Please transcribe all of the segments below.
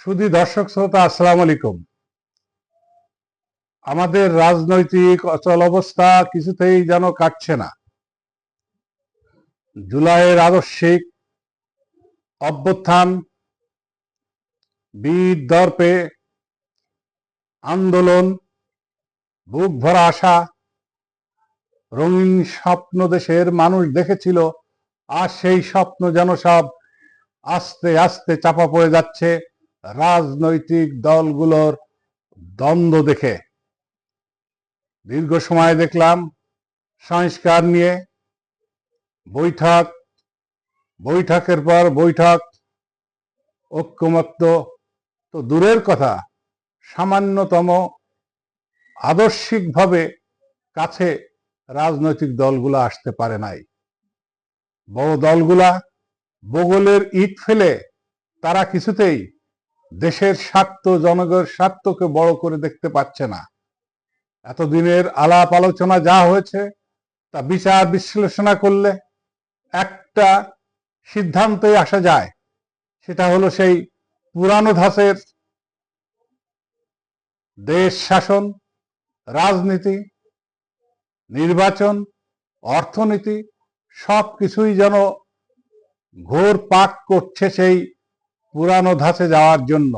শুধু দর্শক শ্রোতা, আসসালাম আলাইকুম। আমাদের রাজনৈতিক অচল অবস্থা কিছুতেই যেন কাটছে না। জুলাইয়ের আদর্শিক অভ্যুত্থান, বীর দর্পে আন্দোলন, বুক ভরা আশা, রঙিন স্বপ্ন দেশের মানুষ দেখেছিল, আর সেই স্বপ্ন যেন সব আস্তে আস্তে চাপা পড়ে যাচ্ছে। রাজনৈতিক দলগুলোর দ্বন্দ্ব দেখে দীর্ঘ সময় দেখলাম সংস্কার নিয়ে বৈঠক, বৈঠকের পর বৈঠক, ঐক্যমত্য তো দূরের কথা, সামান্যতম আদর্শিকভাবে কাছে রাজনৈতিক দলগুলো আসতে পারে নাই। বড় দলগুলা বগলের ইট ফেলে তারা কিছুতেই দেশের স্বার্থ জনগণের স্বার্থকে বড় করে দেখতে পাচ্ছে না। এতদিনের আলাপ আলোচনা যা হয়েছে, তা বিচার বিশ্লেষণা করলে একটা সিদ্ধান্তে আসা যায়। সেটা হলো সেই পুরানো ধাঁচের দেশ শাসন, রাজনীতি, নির্বাচন, অর্থনীতি সব কিছুই যেন ঘোর পাক করছে সেই পুরানো ধাঁচে যাওয়ার জন্য।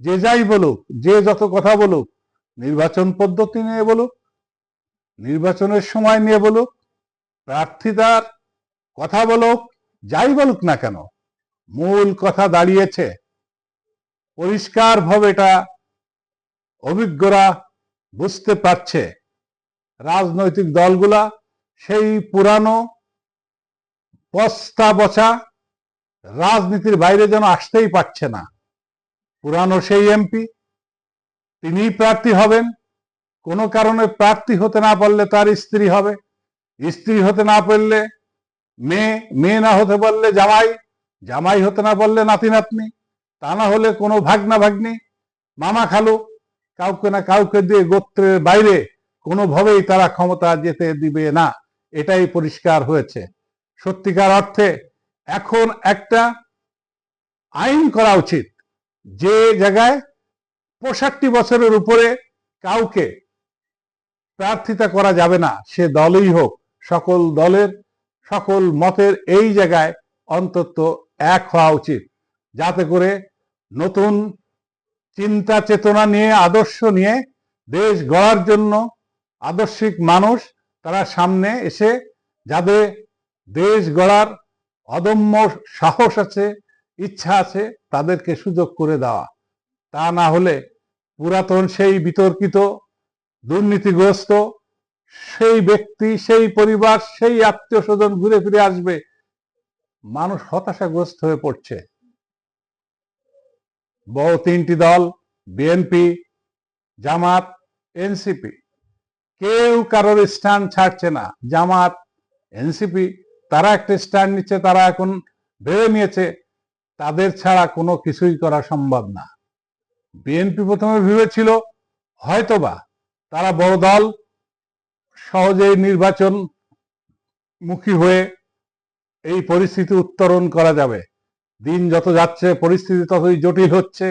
যে যাই বলুক, যে যত কথা বলুক, নির্বাচন পদ্ধতি নিয়ে বলুক, নির্বাচনের সময় নিয়ে বলুক প্রার্থিতার কথা বলুক, যাই বলুক না কেন, মূল কথা দাঁড়িয়েছে। পরিষ্কারভাবে এটা অভিজ্ঞরা বুঝতে পারছে। রাজনৈতিক দলগুলা সেই পুরানো পস্তা বচা রাজনীতির বাইরে যেন আসতেই পারছে না। পুরানো সেই এমপি তিনি প্রার্থী হবেন। কোনো কারণে প্রার্থী হতে না পারলে তার স্ত্রী হবে। স্ত্রী হতে না পারলে মেয়ে মেয়ে না হতে পারলে জামাই জামাই হতে না পারলে নাতি, নাতনি, তা না হলে কোনো ভাগনা, ভাগ্নি, মামা, খালু, কাউকে না কাউকে দিয়ে গোত্রের বাইরে কোনোভাবেই তারা ক্ষমতা যেতে দিবে না। এটাই পরিষ্কার হয়েছে। সত্যিকার অর্থে এখন একটা আইন করা উচিত যে জায়গায় পঁয়ষট্টি বছরের উপরে কাউকে প্রার্থিতা করা যাবে না, সে দলই হোক, সকল দলের, সকল মতের এই জায়গায় অন্তত এক হওয়া উচিত। যাতে করে নতুন চিন্তা চেতনা নিয়ে, আদর্শ নিয়ে দেশ গড়ার জন্য আদর্শিক মানুষ তারা সামনে এসে যাদের দেশ গড়ার অদম্য সাহস আছে, ইচ্ছা আছে তাদেরকে সুযোগ করে দেওয়া। তা না হলে পুরাতন সেই বিতর্কিত, দুর্নীতিগ্রস্ত, সেই ব্যক্তি, সেই পরিবার, সেই আত্মীয় স্বজন ঘুরে ফিরে আসবে। মানুষ হতাশাগ্রস্ত হয়ে পড়ছে। বড় তিনটি দল, বিএনপি, জামাত, এনসিপি। কেউ কারোর স্থান ছাড়ছে না। জামাত, এনসিপি তারা একটা স্ট্যান্ড নিচ্ছে, তারা এখন ভেবে নিয়েছে, তাদের ছাড়া কোনো কিছুই করা সম্ভব না। বিএনপি প্রথমে ভেবেছিল, হয়তোবা তারা বড় দল সহজেই নির্বাচন মুখী হয়ে এই পরিস্থিতি উত্তরণ করা যাবে। দিন যত যাচ্ছে, পরিস্থিতি ততই জটিল হচ্ছে,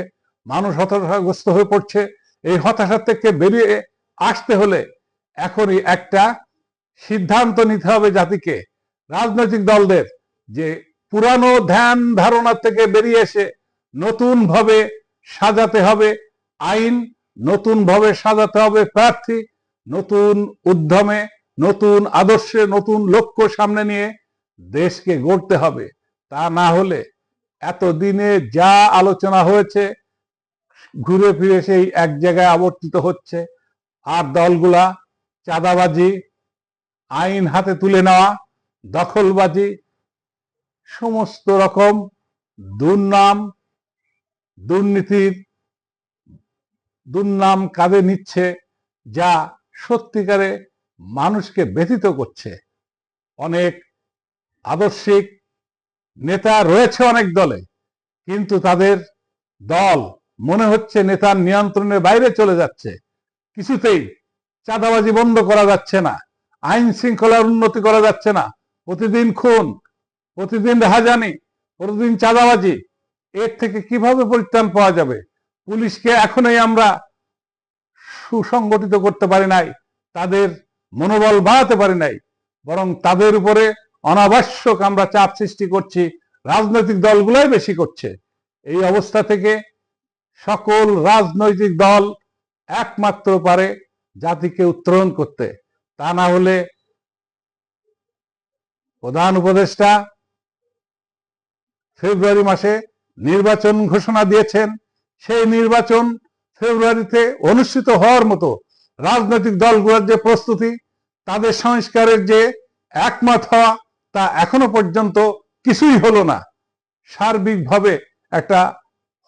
মানুষ হতাশাগ্রস্ত হয়ে পড়ছে। এই হতাশা থেকে বেরিয়ে আসতে হলে এখনই একটা সিদ্ধান্ত নিতে হবে জাতিকে। রাজনৈতিক দলদের যে পুরানো ধ্যান ধারণা থেকে বেরিয়ে এসে নতুন ভাবে সাজাতে হবে আইন নতুন ভাবে সাজাতে হবে প্রার্থী, নতুন উদ্যমে, নতুন আদর্শে, নতুন লক্ষ্য সামনে নিয়ে দেশকে গড়তে হবে। তা না হলে এতদিনে যা আলোচনা হয়েছে, ঘুরে ফিরে সেই এক জায়গায় আবর্তিত হচ্ছে। আর দলগুলা চাঁদাবাজি, আইন হাতে তুলে নেওয়া দখলবাজি, সমস্ত রকম দুর্নাম, দুর্নীতির দুর্নাম কাঁধে নিচ্ছে, যা সত্যিকারে মানুষকে ব্যথিত করছে। অনেক আদর্শিক নেতা রয়েছে অনেক দলে, কিন্তু তাদের দল মনে হচ্ছে নেতার নিয়ন্ত্রণের বাইরে চলে যাচ্ছে। কিছুতেই চাঁদাবাজি বন্ধ করা যাচ্ছে না, আইন শৃঙ্খলার উন্নতি করা যাচ্ছে না। প্রতিদিন খুন, প্রতিদিন রাহাজানি, প্রতিদিন চাঁদাবাজি, এর থেকে কীভাবে পরিত্রাণ পাওয়া যাবে? পুলিশকে এখনই আমরা সুসংগঠিত করতে পারি নাই, তাদের মনোবল বাড়াতে পারি নাই, বরং তাদের উপরে অনাবশ্যক আমরা চাপ সৃষ্টি করছি, রাজনৈতিক দলগুলোই বেশি করছে। এই অবস্থা থেকে সকল রাজনৈতিক দল একমাত্র পারে জাতিকে উত্তরণ করতে। তা না হলে প্রধান উপদেষ্টা ফেব্রুয়ারি মাসে নির্বাচন ঘোষণা দিয়েছেন। সেই নির্বাচন ফেব্রুয়ারিতে অনুষ্ঠিত হওয়ার মতো রাজনৈতিক দলগুলোর যে প্রস্তুতি, তাদের সংস্কারের যে একমত হওয়া, তা এখনও পর্যন্ত কিছুই হলো না। সার্বিকভাবে একটা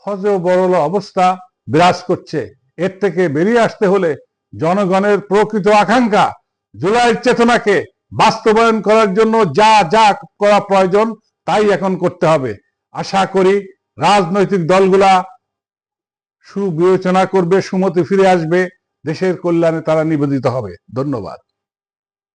হজ বরল অবস্থা বিরাজ করছে। এর থেকে বেরিয়ে আসতে হলে জনগণের প্রকৃত আকাঙ্ক্ষা, জুলাইয়ের চেতনাকে বাস্তবায়ন করার জন্য যা যা করা প্রয়োজন, তাই এখন করতে হবে। আশা করি রাজনৈতিক দলগুলা সুবিবেচনা করবে, সুমতি ফিরে আসবে, দেশের কল্যাণে তারা নিবেদিত হবে। ধন্যবাদ।